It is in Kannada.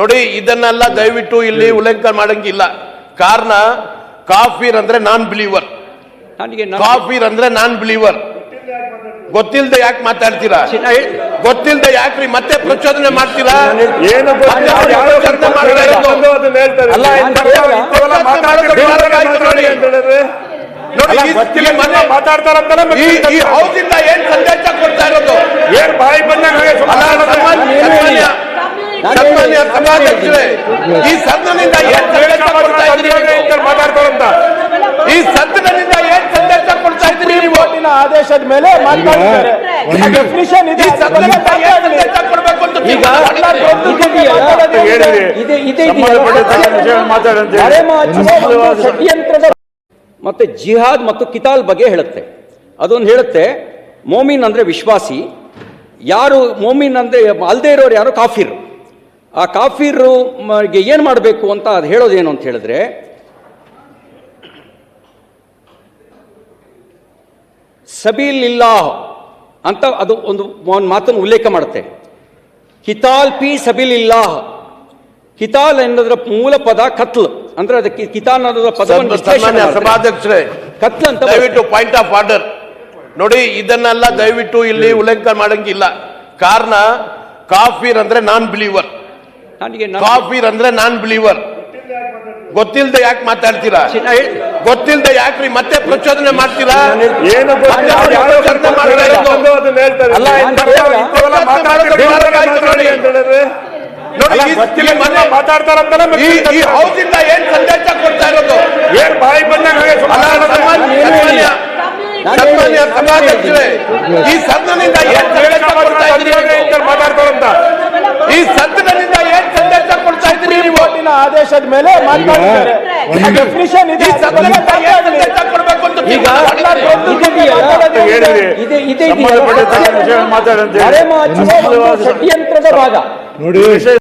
ನೋಡಿ ಇದನ್ನೆಲ್ಲ ದಯವಿಟ್ಟು ಇಲ್ಲಿ ಉಲ್ಲಂಘನೆ ಮಾಡಂಗಿಲ್ಲ. ಕಾರಣ ಕಾಫೀರ್ ಅಂದ್ರೆ ನಾನ್ ಬಿಲೀವರ್ ಕಾಫೀರ್ ಅಂದ್ರೆ ನಾನ್ ಬಿಲೀವರ್ ಗೊತ್ತಿಲ್ಲದೆ ಯಾಕೆ ಮಾತಾಡ್ತೀರಾ? ಗೊತ್ತಿಲ್ಲದೆ ಯಾಕ್ರಿ? ಮತ್ತೆ ಪ್ರಚೋದನೆ ಮಾಡ್ತೀರಾ? ಏನು ಮತ್ತೆ ಏನ್ ಸಂದೇಶ ಕೊಡ್ತಾ ಇರೋದು. ಅಲ್ಲ ಇಂಥವೆಲ್ಲ ಮಾತಾಡೋದು ಮಾತಾಡೋದು ನೋಡಿ. ನೋಡಿ, ಅಲ್ಲ, ಈ- ಗೊತ್ತಿಲ್ಲ ಈ ಮನೆ- ಮಾತಾಡ್ತಾರಂತಾನೆ ಈ ಈ ಹೌಸಿಂದ ಏನ್ ಸಂದೇಶ ಕೊಡ್ತಾ ಇರೋದು ಏನ್ ಬಾಯಿ ಬಂದಂಗ ಅಲ್ಲ ಸನ್ಮಾನ್ಯ ಸನ್ಮಾನ್ಯ ಸನ್ಮಾನ್ಯ ಸಭಾಧ್ಯಕ್ಷರೇ ಈ ಸದನದಿಂದ ಏನ್ ಸಂದೇಶ ಕೊಡ್ತಾ ಇದ್ದೀರಿ ನೀವು? ಮಾತಾಡ್ತಾರಂತ ಈ ಸದನದಿಂದ ಏನ್ ಸಂದೇಶ ಕೊಡ್ತಾ ಇದ್ದೀರಿ ನೀವು? ಆದೇಶದ ಮೇಲೆ ಮಾತಾಡ್ತಾರೆ. ಡೆಫಿನಿಷನ್ ಇದೆ. ಈ ಸದನದಿಂದ ಏನ್ ಸಂದೇಶ ಕೊಡ್ಬೇಕು ಅಂತ ಈಗ ಮತ್ತೆ ಜಿಹಾದ್ ಮತ್ತು ಕಿತಾಲ್ ಬಗ್ಗೆ ಹೇಳುತ್ತೆ. ಅದೊಂದು ಹೇಳುತ್ತೆ ಮೋಮಿನ್ ಅಂದ್ರೆ ವಿಶ್ವಾಸಿ ಯಾರು ಮೋಮಿನ್ ಅಂದ್ರೆ ಅಲ್ದೇ ಇರೋರು ಯಾರು? ಕಾಫಿರ್. ಆ ಕಾಫಿರು ಏನು ಮಾಡಬೇಕು ಅಂತ ಅದು ಹೇಳೋದೇನು ಅಂತ ಹೇಳಿದ್ರೆ ಸಬೀಲ್ ಇಲ್ಲಾಹ್ ಅಂತ ಅದು ಒಂದು ಒಂದು ಮಾತನ್ನು ಉಲ್ಲೇಖ ಮಾಡುತ್ತೆ. ಕಿತಾಲ್ ಪಿ ಸಬೀಲ್ ಇಲ್ಲಾಹ್ ಕಿತಾಲ್ ಎನ್ನೋದರ ಮೂಲ ಪದ ಕತ್ಲ್. ಅಂದ್ರೆ ಅದಕ್ಕೆ ಕಿತಾಲ್ ಅನ್ನೋದರ ಪದವನ್ನು ಸಭಾಧ್ಯಕ್ಷರೇ ಕತ್ಲ್ ಅಂತ ದಯವಿಟ್ಟು ಪಾಯಿಂಟ್ ಆಫ್ ಆರ್ಡರ್ ನೋಡಿ ಇದನ್ನೆಲ್ಲ ದಯವಿಟ್ಟು ಇಲ್ಲಿ ಉಲ್ಲಂಘನೆ ಮಾಡಂಗಿಲ್ಲ. ಕಾರಣ ಕಾಫಿರ್ ಅಂದ್ರೆ ನಾನ್ ಬಿಲೀವರ್ ನನಗೆ ಕಾಫಿರ್ ಅಂದ್ರೆ ನಾನ್ ಬಿಲೀವರ್ ಗೊತ್ತಿಲ್ಲದೆ ಯಾಕೆ ಮಾತಾಡ್ತೀರಾ? ಗೊತ್ತಿಲ್ಲದೆ ಯಾಕ್ರಿ ಮತ್ತೆ ಪ್ರಚೋದನೆ ಮಾಡ್ತೀರಾ? ಏನು ಈ- ಹೌಸಿಂದ ಏನ್ ಸಂದೇಶ ಕೊಡ್ತಾ ಇರೋದು? ಏನ್ ಬಾಯಿ ಬಂದಾಗ ಸನ್ಮಾನ್ಯ ಈ ಸದನದಿಂದ ಏನ್ ಸಂದೇಶ ಕೊಡ್ತಾ ಇದ್ದೀರಿ ನೀವು? ಮಾತಾಡ್ತಾರಂತ ಆದೇಶದ ಮೇಲೆ ಮಾತಾಡಿದ್ದಾರೆ ಡೆಫಿನಿಷನ್ ಇದೆ. ಈಗ ಷಡ್ಯಂತ್ರದ ಭಾಗ. ವಿಷಯ